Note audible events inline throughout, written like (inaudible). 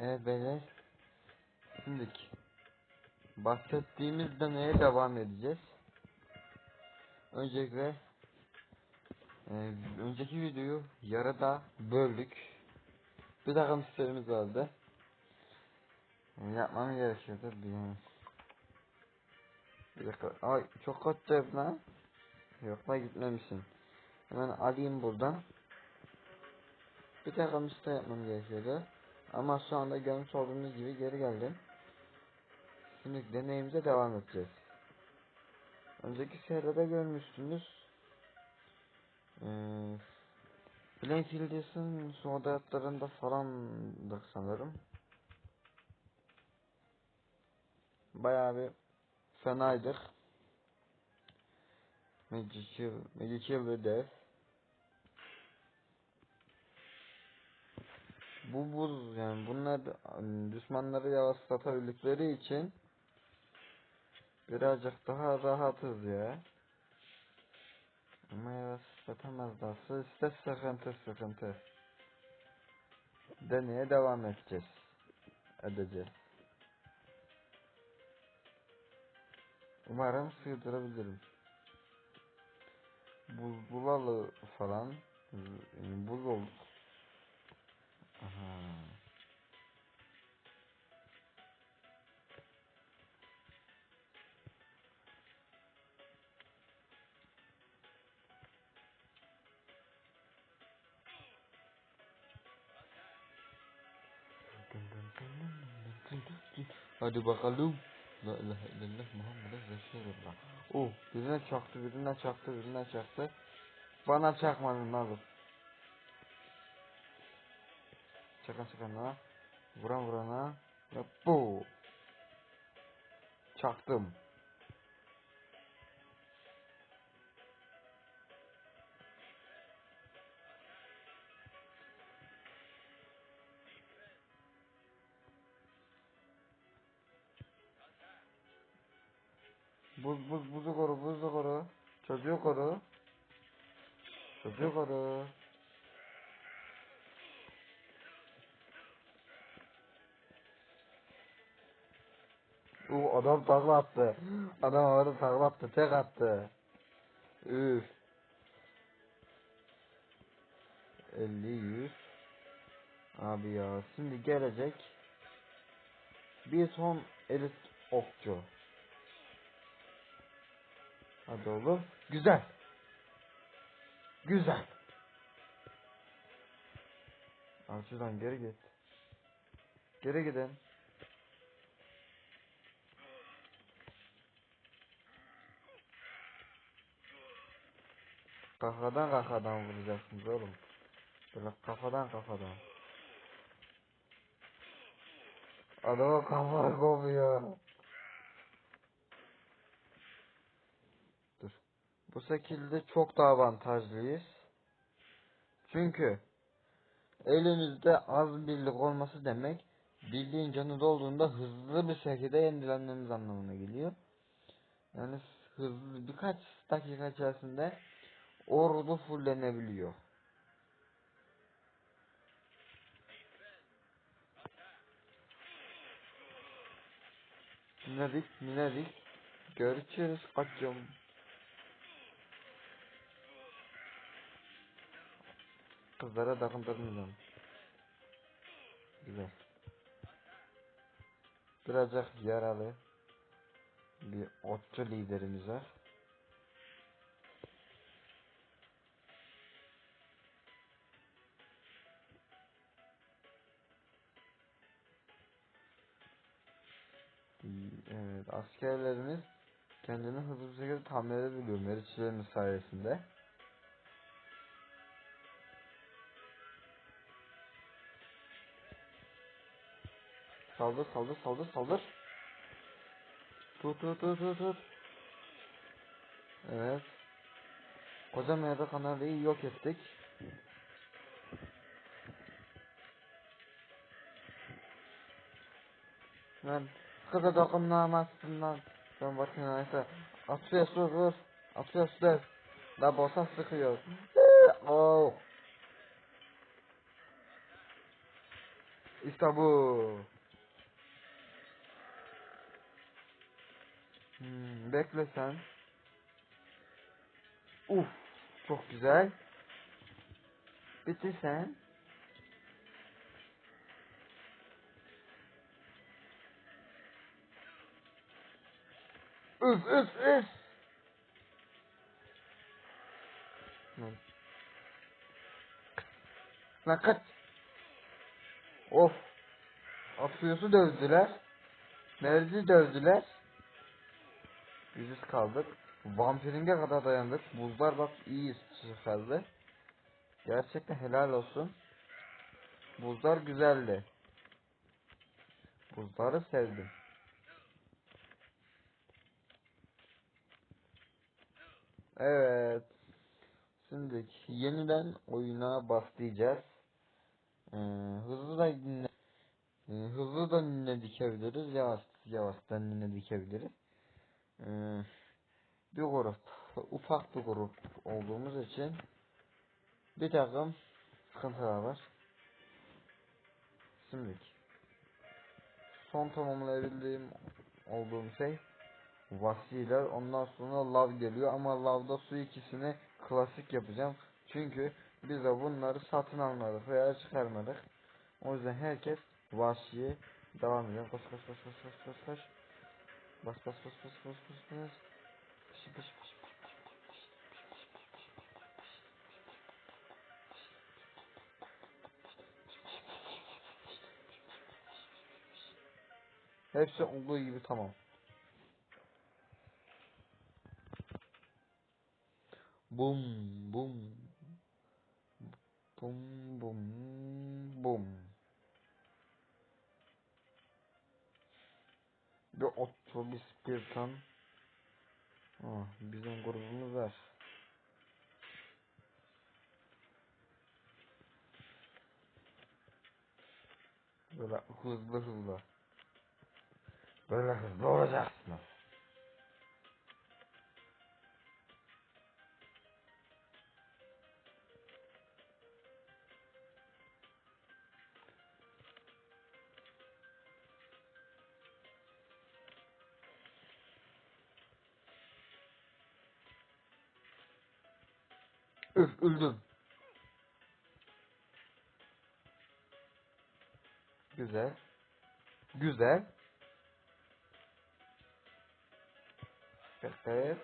Evet beyler. Şimdi bahsettiğimiz demeye devam edeceğiz. Öncelikle e, önceki videoyu yarıda böldük. Bir takım işlerimiz vardı. E, yapmam gerekiyordu. Bir, bir dakika. Ay çok kötü lan. Yok gitmemişsin. Hemen alayım buradan. Bir takım işler yapmam gerekiyordu. Ama şu anda görmüş olduğunuz gibi geri geldim. Şimdi deneyimize devam edeceğiz. Önceki seride görmüştünüz. Ee, Blank Hildes'in son hayatlarında falandık sanırım. Bayağı bir fenaydık. Magical, Magical ve Bu buz yani bunlar düşmanları yavaşlatabildikleri için birazcık daha rahatız ya. Ama yavaşlatamazlar. İşte sıkıntı sıkıntı. Deneye devam edeceğiz. Edeceğiz. Umarım sığdırabilirim. Buz bulalı falan. Buz olduk. Hadi bakalım. La ilahe illallah Muhammed Resulullah. Oh birine çaktı birine çaktı birine çaktı. Bana çakmadın oğlum. Çakan çakana. Vuran vurana. Bu. Çaktım. Buz buz buzu koru buzu koru. Çocuğu koru. Çocuğu koru. Uh adam takla attı. Adam havada takla attı. Tek attı. Üf. 50 100 Abi ya şimdi gelecek bir son elit okçu. Hadi oğlum. Güzel. Güzel. Şuradan geri git. Geri gidin. Kafadan kafadan vuracaksınız oğlum. Böyle kafadan kafadan. Adama kafa kopuyor. Dur. Bu şekilde çok daha avantajlıyız. Çünkü elimizde az birlik olması demek birliğin canı dolduğunda hızlı bir şekilde yenilenmemiz anlamına geliyor. Yani hızlı birkaç dakika içerisinde ordu fullenebiliyor. Minedik, minedik. Görüşürüz kaçım. Kızlara takındırmayacağım. Güzel. Birazcık yaralı bir otçu liderimiz var. Evet, askerlerimiz kendini hızlı bir şekilde tamir edebiliyor meriçlerimiz sayesinde. Saldır saldır saldır saldır. Tut tut tut tut tut. Evet. Koca meyada kanalıyı yok ettik. Ben kıza dokunamazsın lan. Ben bakın neyse. Atıyor su vur. Atıyor su La bossa sıkıyor. oh. İşte Hmm, bekle sen. Uf, çok güzel. Bitti sen. Üf üf üf. Lan. Kaç. Of. Afiyos'u dövdüler. Merzi dövdüler. Yüzüz kaldık. Vampiringe kadar dayandık. Buzlar bak iyi çıkardı. Gerçekten helal olsun. Buzlar güzeldi. Buzları sevdim. Evet. Şimdi yeniden oyuna başlayacağız. Ee, hızlı da yine, e, hızlı da yine dikebiliriz. Yavaş yavaştan yine dikebiliriz. Ee, bir grup ufak bir grup olduğumuz için bir takım sıkıntılar var. Şimdi son tamamlayabildiğim olduğum şey vasiler ondan sonra lav geliyor ama lavda su ikisini klasik yapacağım. Çünkü biz de bunları satın almadık veya çıkarmadık. O yüzden herkes vahşiye devam ediyor. Koş koş koş koş koş koş koş. Bas bas bas bas bas bas bas. Pış pış pış pış. Hepsi olduğu gibi tamam. Bum bum. Bum bum bum. Bir ot Robespierre'tan Aa, oh, bizim grubunu ver. Böyle hızlı hızlı. Böyle hızlı olacaksınız. Üf öldüm. Güzel. Güzel. Evet.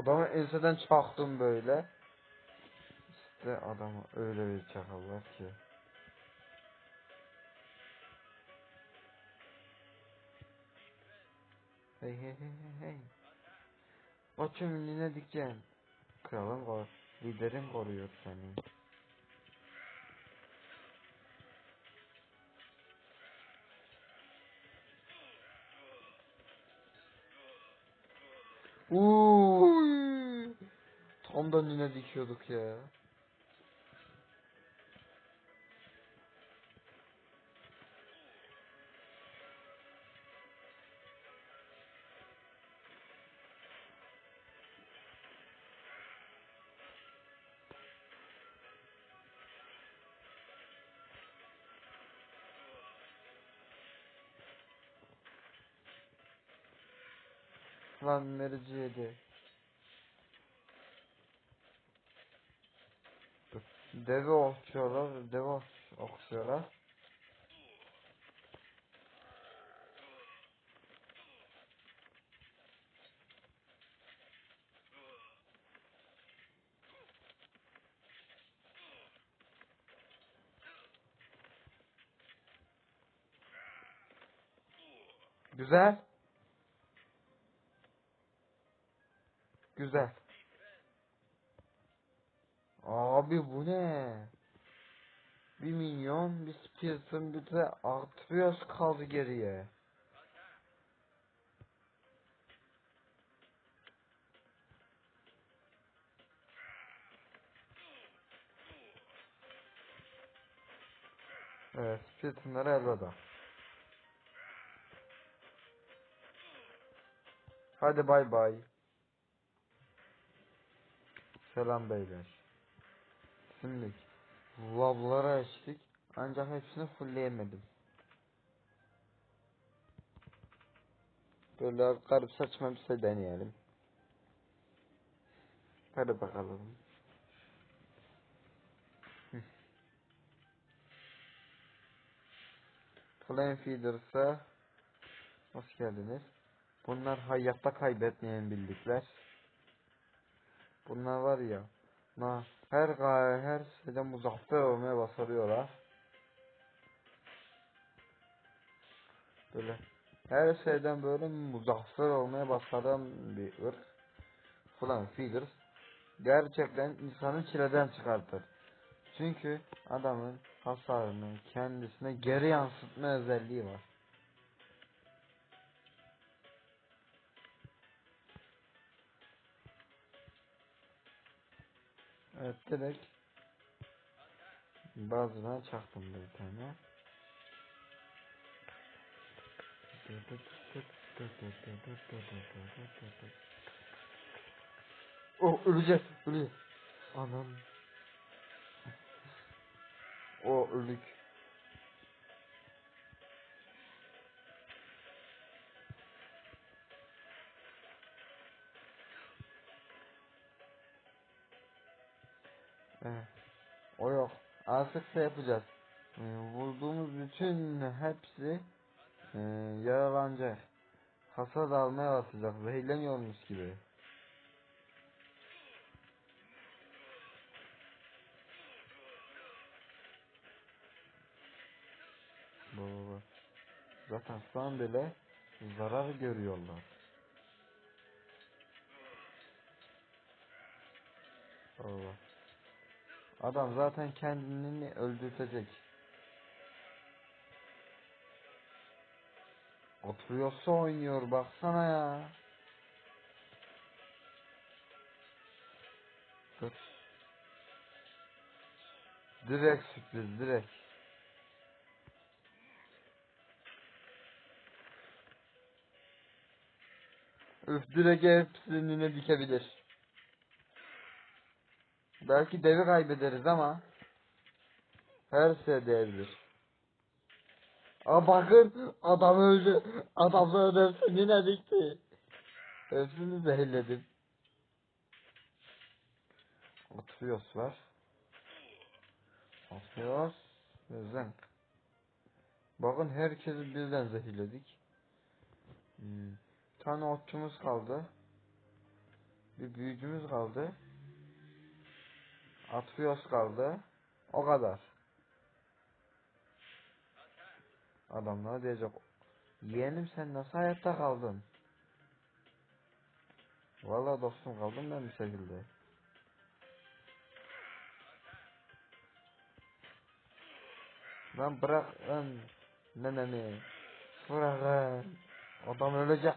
Adamı enseden çaktım böyle. İşte adamı öyle bir çakallar ki. Hey hey hey hey hey. Koçum yine dikeceğim. Kralın kor liderin koruyor seni. Uy. Da yine dikiyorduk ya. Lan merici yedi. Deve okşuyorlar, deve okşuyorlar. Güzel. Güzel. Abi bu ne? Bir milyon bir Spears'ın bir de Arthurius kaldı geriye. Evet, Splitter'lara elveda. Hadi bay bay. Selam beyler. Şimdi lavlara açtık ancak hepsini fullleyemedim. Böyle garip saçma bir şey deneyelim. Hadi bakalım. (laughs) Flame Feeders'a hoş geldiniz. Bunlar hayatta kaybetmeyen bildikler. Bunlar var ya. Na her gaye her şeyden muzaffer olmaya başarıyorlar. Böyle her şeyden böyle muzaffer olmaya başlayan bir ırk. Falan feeders. Gerçekten insanı çileden çıkartır. Çünkü adamın hasarını kendisine geri yansıtma özelliği var. Evet direkt bazılarına çaktım bir tane. Oh ölecek ölecek. Anam. O ölük. O yok. Artık şey yapacağız. Ee, vurduğumuz bütün hepsi e, yaralanacak. Hasar almaya basacak. Zehirleniyormuş gibi. Baba. Zaten şu an bile zarar görüyorlar. Allah. Adam zaten kendini öldürtecek. Oturuyorsa oynuyor baksana ya. Dur. Direkt sürpriz direkt. Üf direkt hepsinin dikebilir. Belki devi kaybederiz ama her şey değerlidir. Aa bakın adam öldü. Adamların hepsini ne dikti. Hepsini zehirledim. Oturuyoruz var. Oturuyoruz. Ve zenk. Bakın herkesi birden zehirledik. Hmm. Bir tane otçumuz kaldı. Bir büyücümüz kaldı. Atfios kaldı. O kadar. Adamlar diyecek. Yeğenim sen nasıl hayatta kaldın? Vallahi dostum kaldım ben bir şekilde. Lan bırakın nenemi. Bırakın. Adam ölecek.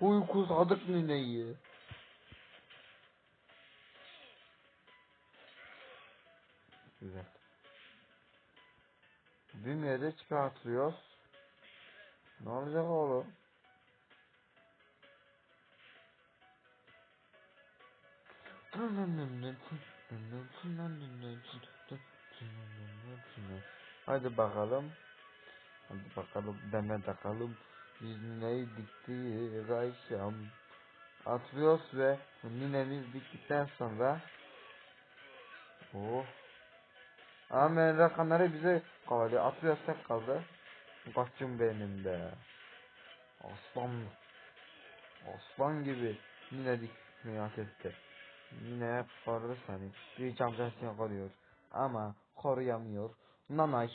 Uyku sadık nineyi. Düğmeye de çıkartıyoruz. Ne olacak oğlum? Hadi bakalım. Hadi bakalım deme bakalım. Biz nineyi diktik Ayşem. Atıyoruz ve ninemiz diktikten sonra Oh. Ama rakamları bize kaldı. Atıyoruz tek kaldı. Kaçım benim de. Aslan. Aslan gibi. Nine dikmeyi hak etti. Nine korudu seni. Bir camcasını koruyor. Ama koruyamıyor. Nanay